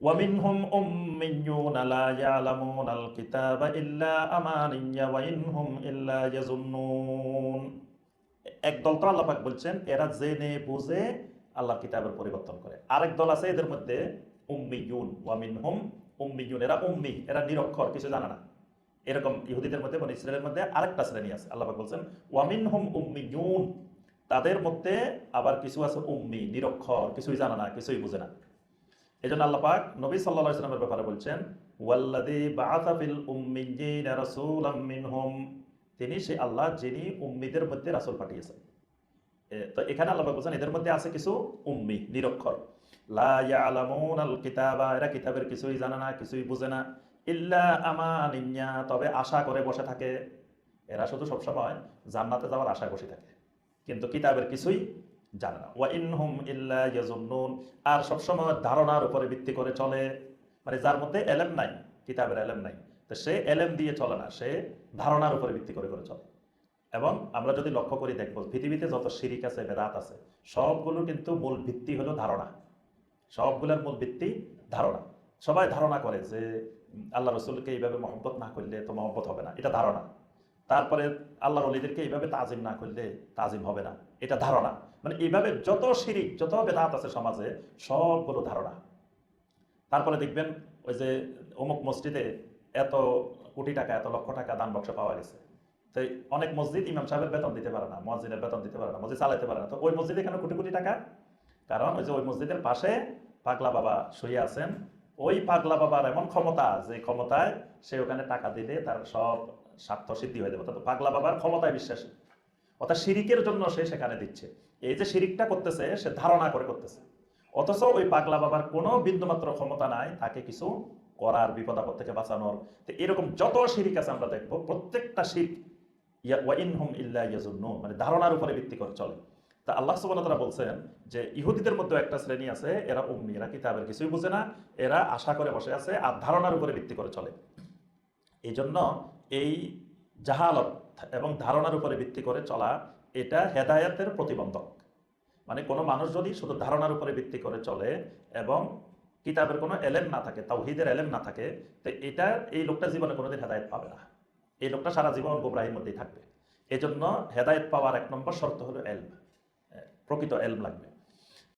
ومنهم أميون لا يعلمون الكتاب إلا أماني وإن هم إلا يظنون একদল তো আল্লাহ পাক বলছেন এরা জেনে বুঝে আল্লাহর কিতাবের পরিবর্তন করে আরেক দল আছে এদের মধ্যে উম্মিয়ুন ওয়ামিন হুম উম্মিয়ুন এরা উম্মি এরা নিরক্ষর কিছু জানে না এরকম ইহুদিদের মধ্যে মানে ইসরায়েলের মধ্যে আরেকটা শ্রেণী আছে আল্লাহ পাক বলছেন ওয়ামিন হুম উম্মিয়ুন তাদের মধ্যে আবার কিছু আছে উম্মি নিরক্ষর কিছুই জানে না কিছুই বুঝে না এই জন্য আল্লাহ পাক নবী সাল্লাহ ইসলামের ব্যাপারে বলছেন ওয়াল্লাদি বাআতাফিল উম্মিয়িনা রাসূলাম মিনহুম তিনি সেই আল্লাহ যিনি উম্মিদের মধ্যে রাসূল পাঠিয়েছেন। তো এখানে আল্লাহ বলছেন, এদের মধ্যে আছে কিছু উম্মি, নিরক্ষর। লা ইয়ালামুনাল কিতাবা এরা কিতাবের কিছুই জানে না, কিছুই বুঝে না। ইল্লা আমানিয়া তবে আশা করে বসে থাকে। এরা শুধু সবসময় জান্নাতে যাওয়ার আশায় বসে থাকে। কিন্তু কিতাবের কিছুই জানে না। ওয়া ইনহুম ইল্লা ইয়াজুন্নুন আর সবসময় ধারণার উপরে ভিত্তি করে চলে। মানে যার মধ্যে এলেম নাই, কিতাবের এলেম নাই, তো সে এলেম দিয়ে চলে না, সে ধারণার উপরে ভিত্তি করে করে চলে। এবং আমরা যদি লক্ষ্য করি, দেখব পৃথিবীতে যত শিরিক আছে, বেদাত আছে সবগুলো কিন্তু মূল ভিত্তি হলো ধারণা। সবগুলোর মূল ভিত্তি ধারণা। সবাই ধারণা করে যে, আল্লাহ রসুলকে এইভাবে মহব্বত না করলে তো মহব্বত হবে না। এটা ধারণা। তারপরে আল্লাহর অলিদেরকে এইভাবে তাজিম না করলে তাজিম হবে না। এটা ধারণা। মানে এইভাবে যত শিরিক, যত বেদাত আছে সমাজে, সবগুলো ধারণা। তারপরে দেখবেন ওই যে অমুক মসজিদে এত কোটি টাকা, এত লক্ষ টাকা দান বক্স পাওয়া গেছে। তো অনেক মসজিদ ইমাম সাহেবের বেতন দিতে পারে না মসজিদের বেতন দিতে পারে না, মসজিদ চালাতে পারে না। তো ওই মসজিদে কেন কোটি কোটি টাকা? কারণ ওই যে ওই মসজিদের পাশে পাগলা বাবা শুয়ে আছেন। ওই পাগলা বাবার এমন ক্ষমতা, যে ক্ষমতায় সে ওখানে টাকা দিলে তার সব স্বার্থ সিদ্ধি হয়ে যাবে তো পাগলা বাবার ক্ষমতায় বিশ্বাসী। অর্থাৎ শিরিকের জন্য সে সেখানে দিচ্ছে। এই যে শিরিকটা করতেছে, সে ধারণা করে করতেছে। অথচ ওই পাগলা বাবার কোনো বিন্দুমাত্র ক্ষমতা নাই, তাকে কিছু করার, বিপদ আপদ থেকে বাঁচানোর। তো এরকম যত শিরিক আছে আমরা দেখব, প্রত্যেকটা ইয়া ওয়াইনহুম ইল্লা ইয়াজুন্নুন মানে ধারণার উপরে ভিত্তি করে চলে। তা আল্লাহ ওয়া তাআলা বলছেন যে ইহুদিদের মধ্যে একটা শ্রেণি আছে, এরা উম্মি, এরা কিতাবের কিছুই বুঝে না, এরা আশা করে বসে আছে, আর ধারণার উপরে ভিত্তি করে চলে। এই জন্য এই জাহালত এবং ধারণার উপরে ভিত্তি করে চলা এটা হেদায়েতের প্রতিবন্ধক। মানে কোনো মানুষ যদি শুধু ধারণার উপরে ভিত্তি করে চলে এবং কিতাবের কোনো এলেম না থাকে, তাওহিদের এলেম না থাকে, তো এটা এই লোকটা জীবনে কোনোদিন হেদায়ত পাবে না। এই লোকটা সারা জীবন গোবরাহির মধ্যেই থাকবে। এজন্য হেদায়ত পাওয়ার এক নম্বর শর্ত হলো এলম। প্রকৃত এলম লাগবে।